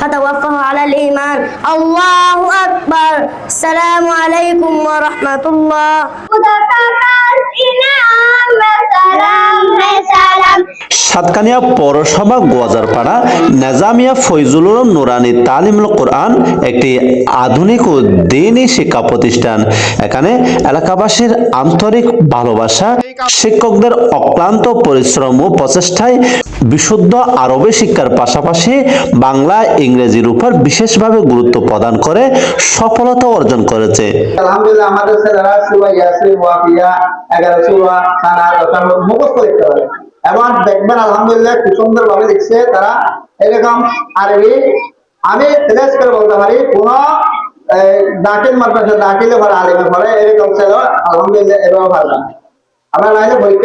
فتوفه على الإيمان. الله أكبر. السلام عليكم ورحمة الله. সাতকানিয়া পৌরসভা গোয়াজারপাড়া নাজামিয়া ফৈজুল নুরানি তালিমুল কোরআন একটি আধুনিক ও দিনই শিক্ষা প্রতিষ্ঠান। এখানে এলাকাবাসীর আন্তরিক ভালোবাসা, শিক্ষকদের অক্লান্ত পরিশ্রম ও প্রচেষ্টায় বিশুদ্ধ আরবি শিক্ষার পাশাপাশি বাংলা ইংরেজির উপর বিশেষভাবে গুরুত্ব প্রদান করে সফলতা অর্জন করেছে। আলহামদুলিল্লাহ, আমাদের ওয়াকিয়া এগারো সুরা খানা মুখস্থ লিখতে পারে। এবং দেখবেন, আলহামদুলিল্লাহ খুব সুন্দর ভাবে লিখছে তারা। এরকম আরবি, আমি টেস্ট করে বলতে পারি, কোন দাখিল মাদ্রাসা, দাখিলে পরে আলিমে পরে এরকম ছেলে আলহামদুলিল্লাহ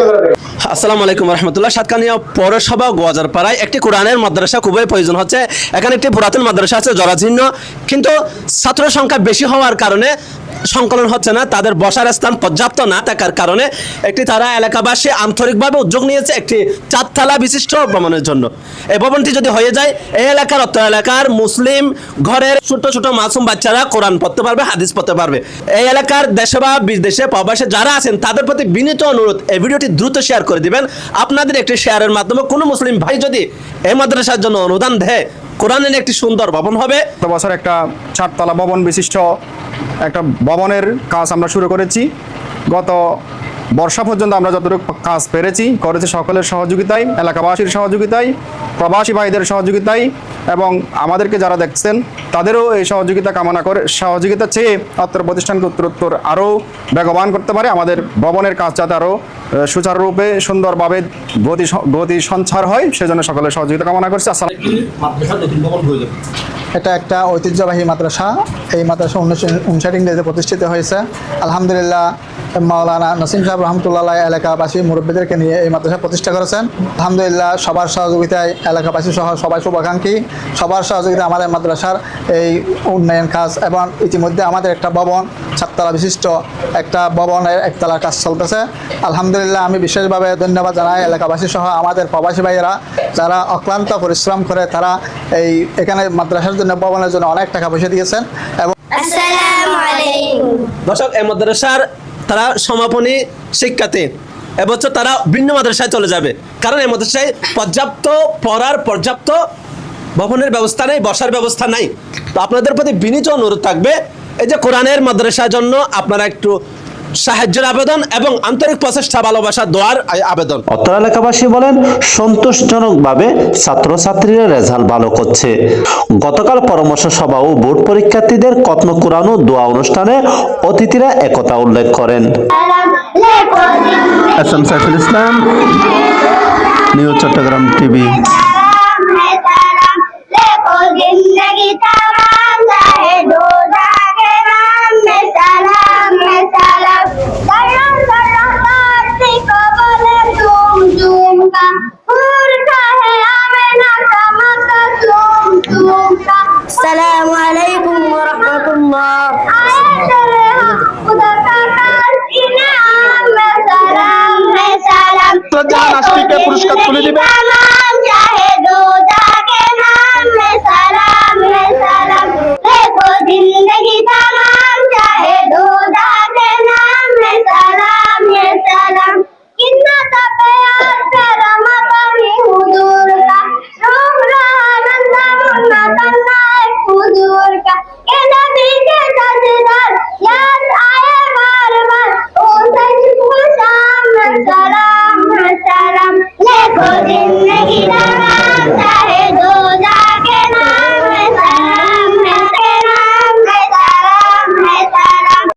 করে দেখি আসসালামু আলাইকুম রহমতুল্লাহ। সাতকানিয়া পৌরসভা গোয়াজার পাড়ায় একটি কোরআনের মাদ্রাসা খুবই প্রয়োজন হচ্ছে। এখানে একটি পুরাতন মাদ্রাসা আছে, জরাজীর্ণ। কিন্তু ছাত্র সংখ্যা বেশি হওয়ার কারণে সংকলন হচ্ছে না, তাদের বসার স্থান পর্যাপ্ত না থাকার কারণে একটি তারা এলাকাবাসী আন্তরিকভাবে উদ্যোগ নিয়েছে একটি চারতলা বিশিষ্ট ভ্রমণের জন্য। এই ভবনটি যদি হয়ে যায়, এই এলাকার অত্র এলাকার মুসলিম ঘরের ছোট ছোট মাসুম বাচ্চারা কোরআন পড়তে পারবে, হাদিস পড়তে পারবে। এই এলাকার দেশে বা বিদেশে প্রবাসে যারা আছেন, তাদের প্রতি বিনীত অনুরোধ, এই ভিডিওটি দ্রুত শেয়ার করে দিবেন। আপনাদের একটি শেয়ারের মাধ্যমে কোনো মুসলিম ভাই যদি এই মাদ্রাসার জন্য অনুদান দেয় কোরআনের একটি সুন্দর ভবন হবে। গত বছর একটা চারতলা ভবন বিশিষ্ট একটা ভবনের কাজ আমরা শুরু করেছি। গত বর্ষা পর্যন্ত আমরা যতটুকু কাজ পেরেছি, করেছি সকলের সহযোগিতায়, এলাকাবাসীর সহযোগিতায়, প্রবাসী ভাইদের সহযোগিতায় এবং আমাদেরকে যারা দেখছেন, তাদেরও এই সহযোগিতা কামনা করে, সহযোগিতা চেয়ে অত্র প্রতিষ্ঠানকে উত্তরোত্তর আরও বেগবান করতে পারে। আমাদের ভবনের কাজ যাতে আরও সুচারুরূপে সুন্দরভাবে গতি গতি সঞ্চার হয় সেজন্য সকলের সহযোগিতা কামনা করছি। আসসালাম এটা একটা ঐতিহ্যবাহী মাদ্রাসা। এই মাদ্রাসা উনিশশো উনষাট ইংরেজিতে প্রতিষ্ঠিত হয়েছে। আলহামদুলিল্লাহ, মাওলানা নসিম সাহেব রহমতুল্লাহ এলাকাবাসী মুরব্বীদেরকে নিয়ে এই মাদ্রাসা প্রতিষ্ঠা করেছেন। আলহামদুলিল্লাহ, সবার সহযোগিতায় এলাকাবাসী সহ সবাই শুভাকাঙ্ক্ষী। সবার সহযোগিতায় আমাদের মাদ্রাসার এই উন্নয়ন কাজ এবং ইতিমধ্যে আমাদের একটা ভবন সাততলা বিশিষ্ট একটা ভবনের একতলা কাজ চলতেছে। আলহামদুলিল্লাহ, আমি বিশেষভাবে ধন্যবাদ জানাই এলাকাবাসী সহ আমাদের প্রবাসী ভাইয়েরা, যারা অক্লান্ত পরিশ্রম করে তারা এই এখানে মাদ্রাসার জন্য ভবনের জন্য অনেক টাকা পয়সা দিয়েছেন এবং দর্শক এই মাদ্রাসার তারা সমাপনী শিক্ষাতে এবছর তারা ভিন্ন মাদ্রাসায় চলে যাবে। কারণ এই মাদ্রাসায় পর্যাপ্ত পড়ার পর্যাপ্ত ভবনের ব্যবস্থা নেই বসার ব্যবস্থা নাই। তো আপনাদের প্রতি বিনীত অনুরোধ থাকবে এই যে কোরআনের মাদ্রাসার জন্য আপনারা একটু সাহায্যের আবেদন এবং আন্তরিক প্রচেষ্টা ভালোবাসা দোয়ার আবেদন। অত্র এলাকাবাসী বলেন সন্তোষজনকভাবে ছাত্রছাত্রীরা রেজাল্ট ভালো করছে। গতকাল পরামর্শ সভা ও বোর্ড পরীক্ষার্থীদের কত্ন কুরানো দোয়া অনুষ্ঠানে অতিথিরা একথা উল্লেখ করেন। S M Saiful Islam news Chittagong TV. Allah. তো যান আজকে পুরস্কার তুলে দিবে?